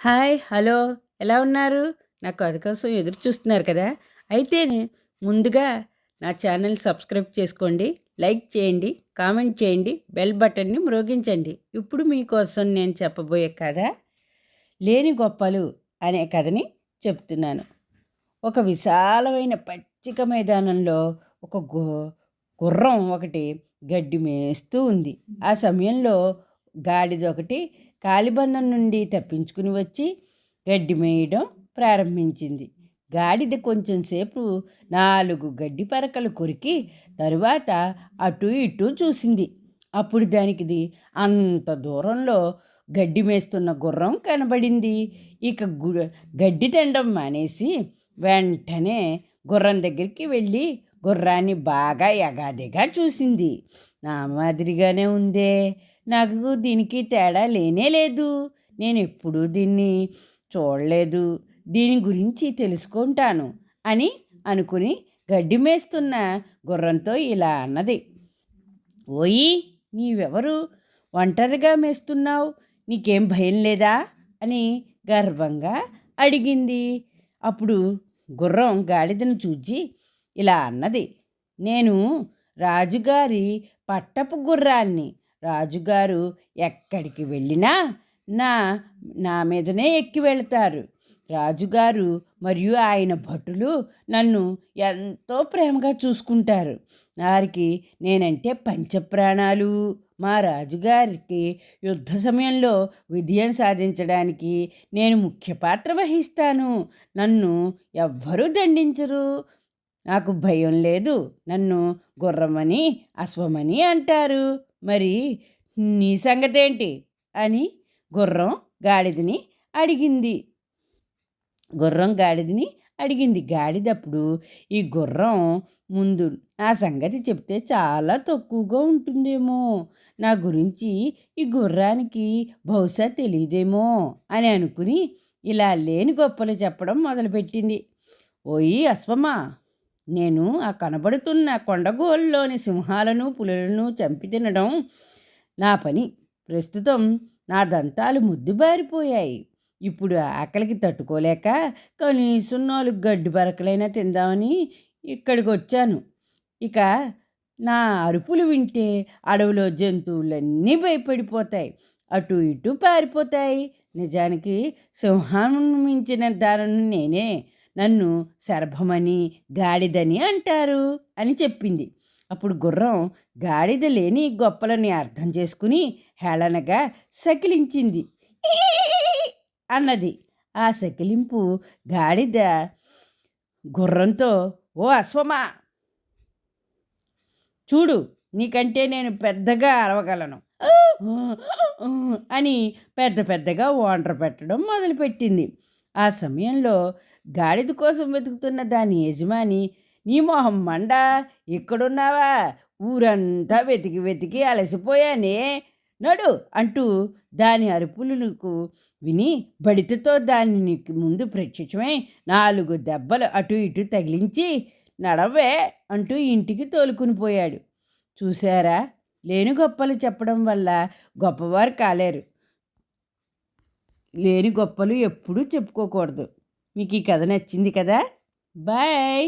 Hi hello. ఎలా ఉన్నారు? నా కథ కోసం ఎదురు చూస్తున్నారు కదా. అయితే ముందుగా నా ఛానల్ సబ్స్క్రైబ్ చేసుకోండి లైక్ చేయండి కామెంట్ చేయండి బెల్ బటన్ని మ్రోగించండి. ఇప్పుడు మీకోసం నేను చెప్పబోయే కథ లేని గొప్పలు అనే కథని చెప్తున్నాను. ఒక విశాలమైన పచ్చిక మైదానంలో ఒక గు గుర్రం ఒకటి గడ్డి మేస్తూ ఉంది. ఆ సమయంలో గాడిదొకటి కాలిబందం కాలిబంధం నుండి తప్పించుకుని వచ్చి గడ్డి మేయడం ప్రారంభించింది. గాడిద కొంచెం సేపు నాలుగు గడ్డి పరకలు కొరికి తరువాత అటు ఇటు చూసింది. అప్పుడు దానికిది అంత దూరంలో గడ్డి మేస్తున్న గుర్రం కనబడింది. ఇక గు గడ్డి తినడం మానేసి వెంటనే గుర్రం దగ్గరికి వెళ్ళి గుర్రాన్ని బాగా ఎగాదిగా చూసింది. నా మాదిరిగానే ఉందే నాకు దీనికి తేడా లేనే లేదు. నేను ఎప్పుడూ దీన్ని చూడలేదు. దీని గురించి తెలుసుకుంటాను అని అనుకుని గడ్డి మేస్తున్న గుర్రంతో ఇలా అన్నది. ఓయి నీవెవరు? ఒంటరిగా మేస్తున్నావు. నీకేం భయం లేదా? అని గర్వంగా అడిగింది. అప్పుడు గుర్రం గాడిదను చూచి ఇలా అన్నది. నేను రాజుగారి పట్టపు గుర్రాన్ని రాజుగారు ఎక్కడికి వెళ్ళినా నా నా మీదనే ఎక్కి వెళతారు. రాజుగారు మరియు ఆయన భటులు నన్ను ఎంతో ప్రేమగా చూసుకుంటారు. వారికి నేనంటే పంచప్రాణాలు. మా రాజుగారికి యుద్ధ సమయంలో విజయం సాధించడానికి నేను ముఖ్య పాత్ర వహిస్తాను. నన్ను ఎవ్వరూ దండించరు. నాకు భయం లేదు. నన్ను గుర్రమని అశ్వమని అంటారు. మరి నీ సంగతేంటి? అని గుర్రం గాడిదని అడిగింది. గుర్రం గాడిదని అడిగింది. గాడిదప్పుడు ఈ గుర్రం ముందు నా సంగతి చెప్తే చాలా తక్కువగా ఉంటుందేమో. నా గురించి ఈ గుర్రానికి బహుశా తెలియదేమో అని అనుకుని ఇలా లేని గొప్పలు చెప్పడం మొదలుపెట్టింది. ఓయి అశ్వమా నేను ఆ కనబడుతున్న కొండగోల్లోని సింహాలను పులులను చంపి తినడం నా పని. ప్రస్తుతం నా దంతాలు ముద్దుబారిపోయాయి ఇప్పుడు ఆకలికి తట్టుకోలేక కనీసం నాలుగు గడ్డి బరకలైనా తిందామని ఇక్కడికి వచ్చాను ఇక నా అరుపులు వింటే అడవిలో జంతువులన్నీ భయపడిపోతాయి. అటు ఇటు పారిపోతాయి. నిజానికి సింహాన్ని మించిన దానిని నేనే. నన్ను శర్భమని గాడిదని అంటారు అని చెప్పింది. అప్పుడు గుర్రం గాడిద లేని గొప్పలని అర్థం చేసుకుని హేళనగా సకిలించింది. అన్నది. ఆ సకిలింపు గాడిద గుర్రంతో ఓ అశ్వమా! చూడు నీకంటే నేను పెద్దగా అరవగలను. అని పెద్ద పెద్దగా ఓండ్ర పెట్టడం మొదలుపెట్టింది. ఆ సమయంలో గాడిద కోసం వెతుకుతున్న దాని యజమాని నీ మొహం మండ ఇక్కడున్నావా ఊరంతా వెతికి వెతికి అలసిపోయానే? నడు అంటూ దాని అరుపులకు విని బడితతో దాని ముందు ప్రత్యక్షమై నాలుగు దెబ్బలు అటు ఇటు తగిలించి నడవే అంటూ ఇంటికి తోలుకుని పోయాడు. చూశారా? లేని గొప్పలు చెప్పడం వల్ల గొప్పవారు కాలేరు. లేని గొప్పలు ఎప్పుడూ చెప్పుకోకూడదు. మీకు ఈ కథ నచ్చింది కదా? బాయ్!